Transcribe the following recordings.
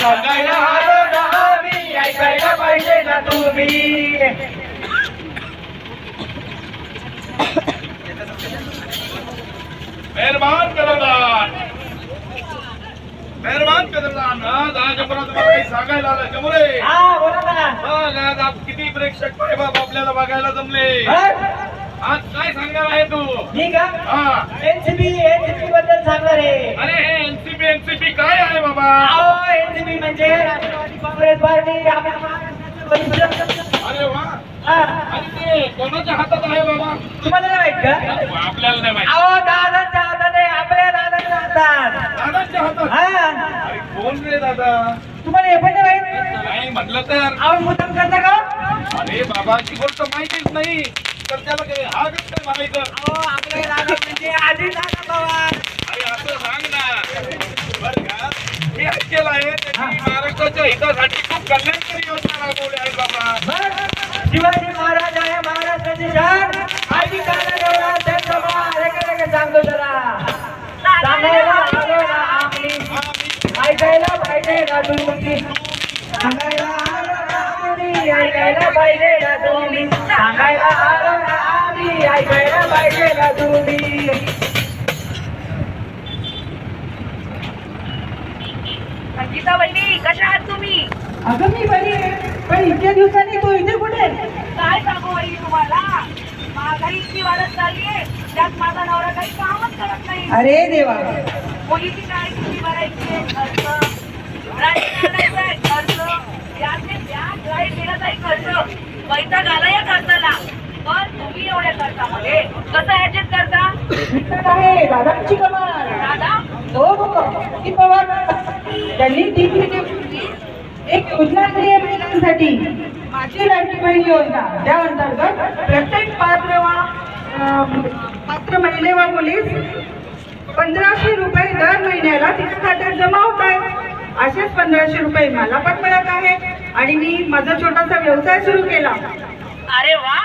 सांगायला आलो ना आम्ही ऐकायला पाहिजे ना तुम्ही मेहरबान कदमदार. मेहरबान कदमदार आज आपण तुम्हाला काही सांगायला आलं जमुरे हा बोला ना. बघ आज आप किती प्रेक्षक बाप आपल्याला बघायला जमले? आज काय सांगणार आहे तू? मी का? हा. एनसीबी एनसीबी बद्दल सांगणार आहे. अरे हे एनसीपी एनसीपी काय आहे बाबा? अहो एनसीबी म्हणजे राष्ट्रवादी काँग्रेस पार्टी आपल्या महाराष्ट्राचं. अरे वा. हा. आणि ते कोणाच्या हातात आहे बाबा? तुम्हाला नाही माहीत का? आपल्याला नाही माहिती. अहो दादाच्या हातात आहे आपल्या दादाच्या हातात. दादाच्या हातात? हा. अरे कोण रे दादा? तुम्हाला हे पण नाही माहीत? नाही म्हटलं तर. अहो मुद्दाम करता का? अरे बाबा ती गोष्ट माहितीच नाही. तर त्याला काही म्हणायचं आपले म्हणजे आधी दादा पवार अरे असं सांग ना. बरं का? मी ऐकेल आहे त्यांनी महाराष्ट्राच्या हितासाठी खूप कल्याणकारी योजना राबवल्या आहेत बाबा. शिवाजी महाराज आहे महाराष्ट्राची शान आधी दादा देवळा त्यांचा एका सांगतो जरा. सांगायला आलो ना मी- ऐकायला पाहिजे ना तुम्ही सांगायला ऐकायला पाहिजे ना तुम्ही. सांगायला आलो ना आम्ही ऐकायला पाहिजे ना तुम्ही. संगीता वहिनी कशा आहात तुम्ही? अगं मी बरी आहे. पण इतक्या दिवसांनी तू इथे कुठे? काय सांगू वहिनी तुम्हाला? महागाई इतकी वाढत चाललीये त्यात माझा नवरा काही कामच करत नाही. अरे देवा. मुलीची काय किती भरायची आहे, खर्च राजकारणाचा आहे, खर्च याचे व्याज खर्च. वैताग आला या खर्चाला. पण तुम्ही एवढ्या खर्चामध्ये कसं ऍडजस्ट करता? आहे दादांची कमाल दादा किती पवार. त्यांनी एक योजना आहे महिलांसाठी माझी लाडकी बहीण योजना. त्या अंतर्गत प्रत्येक पात्र पात्र महिले वा मुलीस पंधराशे रुपये दर महिन्याला तिच्या खात्यात जमा होत आहेत असेच पंधराशे रुपये मला पण मिळत आहेत. आणि मी माझा छोटासा व्यवसाय सुरू केला. अरे वा.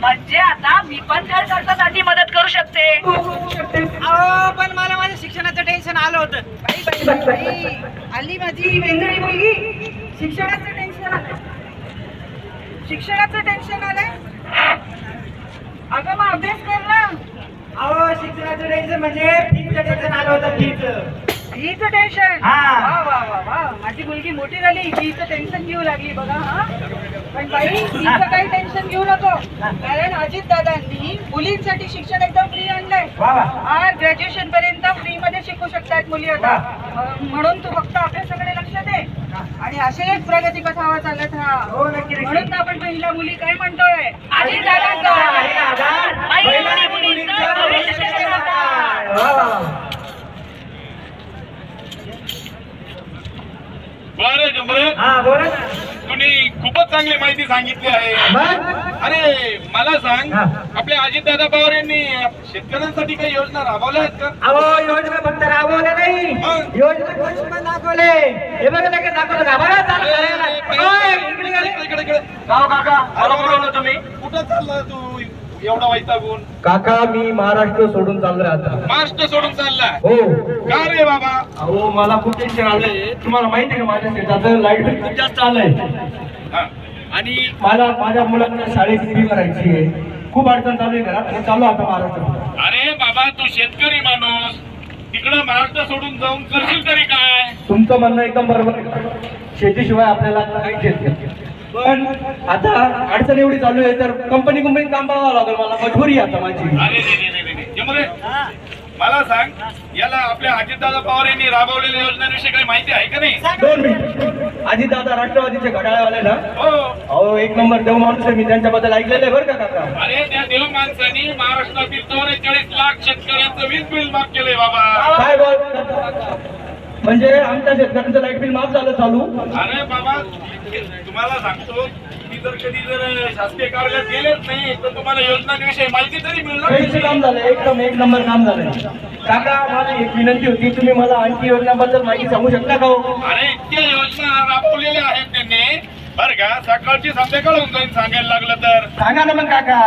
म्हणजे आता मी पण घर खर्चासाठी मदत करू शकते. हो, हो, शकते. अहो पण मला माझ्या शिक्षणाचं टेन्शन आलं होतं. बाई, बाई, बाई, बाई, बाई. आली माझी वेंगळी मुलगी. शिक्षणाचं टेन्शन आलं शिक्षणाचं टेन्शन आलंय. अगं मग अभ्यास कर ना. अहो शिक्षणाचं टेन्शन म्हणजे फीचं टेन्शन आलं होतं फीचं फीचं टेन्शन हा. वा वा वा वा. माझी मुलगी मोठी झाली फीचं टेन्शन घेऊ लागली बघा हा. पण बाई फीचं काही टेन्शन घेऊ नको. कारण अजित दादांनी मुलींसाठी शिक्षण एकदम फ्री आणलंय. वा वा. आज ग्रॅज्युएशन पर्यंत फ्री मध्ये शिकू शकतात मुली आता. अं, म्हणून तू फक्त अभ्यासाकडे लक्ष दे आणि असेच प्रगती पथावर चालत राहा. हो नक्की नक्की. म्हणून तर आपण पहिला मुली काय म्हणतोय? आधी दादांचा महिला आणि मुलींचं भविष्य क्षेत्रात. वा वा. हा ना. तुम्ही खूपच चांगली माहिती सांगितली आहे अरे मला सांग हा. आपल्या अजितदादा पवार यांनी शेतकऱ्यांसाठी काही योजना राबवल्या आहेत का अहो योजना फक्त राबवल्या नाही? योजना दाखवले हे बघा लगेच दाखवलं का बघा चालू अरे, करायला. अरे, ओय, इकडे इकडे, ये. इकडे, इकडे. गाव काका अरे, बोलवलं तुम्ही कुठं चालला तू एवढा वैतागून काका मी महाराष्ट्र सोडून चाललोय आता. महाराष्ट्र सोडून चालला हो. का रे बाबा? अहो मला खूप टेन्शन आलंय. तुम्हाला माहिती आहे का माझ्या शेताचं लाइट बिल खूप जास्त आलंय. आणि मला माझ्या मुलांना शाळेची फी भरायची आहे. खूप अडचण चालू आहे घरात. मी चाललो आता महाराष्ट्र अरे बाबा तू शेतकरी माणूस. तिकडं महाराष्ट्र सोडून जाऊन करशील तरी काय? तुमचं म्हणणं एकदम बरोबर आहे. शेतीशिवाय आपल्याला काहीच येत नाही. पण आता अडचण एवढी चालू आहे तर कंपनी कंपनीत काम करावं लागेल मला. मजबुरी आहे आता माझी. अरे रे रे रे रे रे. जमरे मला सांग याला आपल्या अजितदादा पवार यांनी राबवलेल्या योजनांविषयी काही माहिती आहे का नाही? दोन मिनिट. आजी दादा राष्ट्रवादीचे घड्याळवाले ना? हो. अहो एक नंबर देव माणूस आहे मी त्यांच्याबद्दल ऐकलेलं आहे बरं का काका? अरे त्या देव माणसांनी महाराष्ट्रातील चौवेचाळीस लाख शेतकऱ्यांचं वीज बिल माफ केलंय बाबा. काय बोल? म्हणजे आमच्या शेतकऱ्यांचं लाइट बिल माफ झालं चालू. अरे बाबा तुम्हाला सांगतो की जर कधी जर शासकीय कार्यालयात गेलेच नाही तर तुम्हाला योजनांविषयी माहिती तरी मिळणार काम झालं एकदम एक नंबर काम झालं. काका माझी एक विनंती होती तुम्ही मला आणखी योजनाबद्दल माहिती सांगू शकता का हो? अरे इतक्या योजना राबवलेल्या आहेत त्यांनी. बरं का सकाळची संध्याकाळ होऊन जाईल सांगायला लागलं तर. सांगा ना मग काका.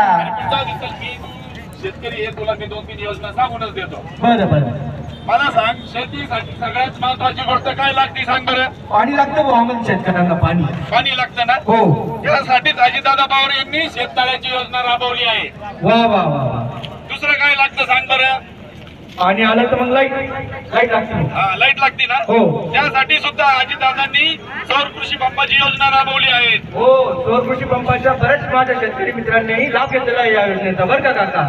शेतकरी हे तुला मी दोन तीन योजना सांगूनच देतो. बरं बरं. मला सांग शेतीसाठी सगळ्यात महत्वाची गोष्ट काय लागते सांग बरं. पाणी लागतं भाऊ आम्हाला शेतकऱ्यांना पाणी. पाणी लागतं ना? हो. यासाठीच अजितदादा पवार यांनी शेततळ्याची योजना राबवली आहे. वा वा वा वा. दुसरं काय लागतं सांग बरं? पाणी आलं तर मग लाइट लाइट लागते. हा लाइट लागते ना? हो. त्यासाठी सुद्धा अजितदादांनी सौर कृषी पंपाची योजना राबवली आहे. हो सौर कृषी पंपाच्या बऱ्याच माझ्या शेतकरी मित्रांनी लाभ घेतलेला आहे या योजनेचा बरं का काका?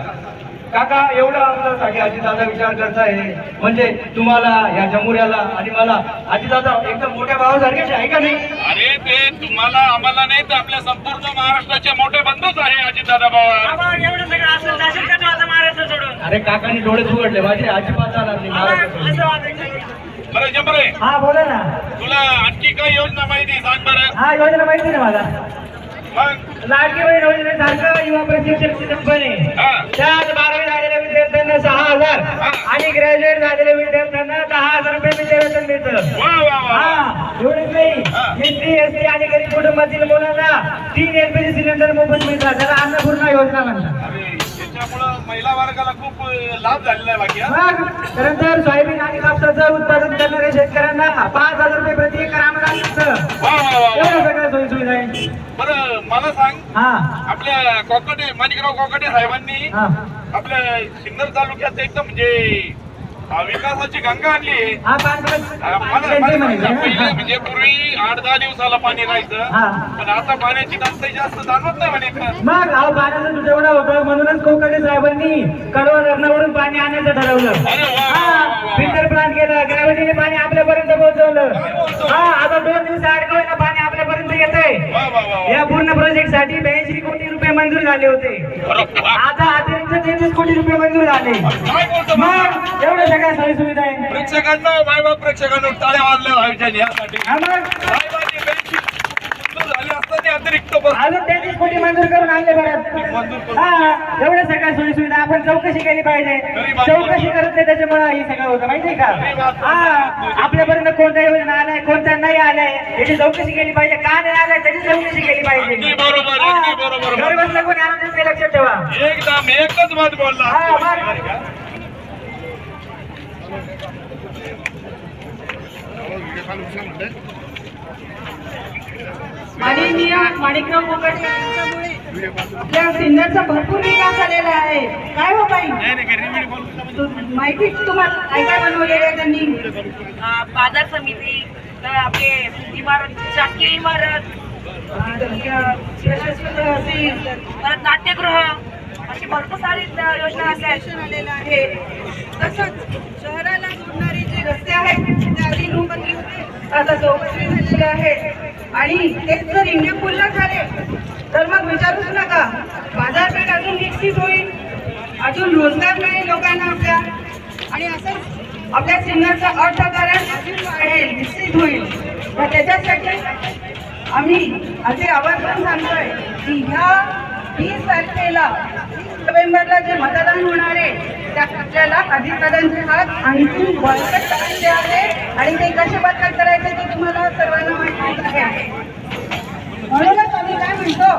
काका एवढा आमच्यासाठी आजीदादा विचार करताय. म्हणजे तुम्हाला या जमुऱ्याला आणि मला आजीदादा एकदम मोठ्या भावासारखेच आहे का नाही? अरे ते तुम्हाला आम्हाला नाही तर आपल्या संपूर्ण महाराष्ट्राचे मोठे बंधूच आहे अजितदादा पवार एवढं सगळं असं जाशील का तू आता महाराष्ट्र सोडून? अरे काकांनी डोळे उघडले माझे अजिबात जाणार नाही महाराष्ट्रात. असं वाटायचं बरं जमरे हा बोला ना. तुला आणखी काय योजना माहिती सांग बरं. हा योजना माहिती ना मला. मग? लाडकी बहीण योजनेसारखं युवा प्रशिक्षण हा. त्यात बारावी आणि ग्रॅज्युएट झालेल्या विद्यार्थ्यांना दहा हजार रुपये विद्यार्थ्यांना मिळतं. वा वा वा. हा एवढंच नाही एसटी एसटी आणि गरीब कुटुंबातील मुलांना तीन एलपीजी सिलेंडर मोफत मिळतात. त्याला अन्नपूर्णा योजना म्हणतात. त्याच्यामुळं महिला वर्गाला खूप लाभ झालेला आहे बाकी हा? त्यानंतर सोयाबीन आणि कापसाचं उत्पादन करणाऱ्या शेतकऱ्यांना पाच हजार रुपये प्रति एकर अनुदान मिळतं. वा वा वा एवढं वा सगळ्या सोयी सुविधा आहे. बरं मला सांग. हा. आपल्या कोकटे माणिकराव कोकटे साहेबांनी हा. आपल्या सिन्नर तालुक्यात एकदम म्हणजे विकासाची गंगा आणली हा? म्हणजे पूर्वी आठ दहा दिवसाला पाणी. राहायचं पण आता पाण्याची टंचाई जास्त जाणवत नाही म्हणे. मग अहो पाण्याचा तुटवडा होता म्हणूनच कोकणे साहेबांनी कडवा धरणावरून पाणी आणायचं ठरवलं हा. फिल्टर प्लांट केला ग्रॅव्हिटीने पाणी आपल्यापर्यंत पोहोचवलं हा आता दोन दिवस अडकवलं पाणी आपल्यापर्यंत येत आहे या पूर्ण प्रोजेक्टसाठी ब्याऐंशी कोटी रुपये मंजूर झाले होते. आता तेहतीस कोटी रुपये मंजूर झाले. काय बोलतो? मग एवढ्या सगळ्या सोयी सुविधा आहे. प्रेक्षकांना मायबाप प्रेक्षकांना टाळ्या वाजल्या व्हायच्या यासाठी. हा मग साहेबांची बेंची मंजूर झाली असताना अतिरिक्त बस अजून तेहतीस कोटी मंजूर करून आणले परत. हा एवढ्या सगळ्या सोयी सुविधा आपण चौकशी केली पाहिजे. चौकशी करत नाही त्याच्यामुळे हे सगळं होतं माहितीये का? हा आपल्यापर्यंत कोणत्या योजना आलाय कोणत्या नाही आलाय याची चौकशी केली पाहिजे. का नाही आलाय त्याची चौकशी केली पाहिजे. बरोबर अगदी बरोबर. घर बसल्या कोणी नाही, लक्षात ठेवा. एकदम एकच मत बोलला. हा, बरं. माननीय माणिकराव यांच्यामुळे आपल्या सिन्नरचा भरपूर विकास झालेला आहे. काय हो बाई? माहिती तुम्हाला काय काय बनवलेलं आहे त्यांनी. बाजार समिती तर आपले इमारत शासकीय इमारत परत नाट्यगृह अशी भरपूर सारी योजना आहे. तसंच शहराला जोडणारे जे रस्ते आहेत ते आधी नोंदणी होते आता चौकशी झालेले आहे. आणि तेच जर इंडियन पुलला झाले तर मग विचारूच नका. बाजारपेठ अजून विकसित होईल. अजून रोजगार मिळेल लोकांना आपल्या. आणि असंच आपल्या सिन्नरचं अर्थकारण अजून वाढेल विकसित होईल. तर त्याच्यासाठी आम्ही असे आवाज सांगतोय की ह्या वीस तारखेला तीस नोव्हेंबरला जे मतदान होणार आहे त्या आपल्याला अधिकाऱ्यांचे हात आणखी बळकट करायचे आहे. आणि ते कसे बळकट करायचे ते तुम्हाला सर्वांना म्हणूनच आम्ही काय म्हणतो?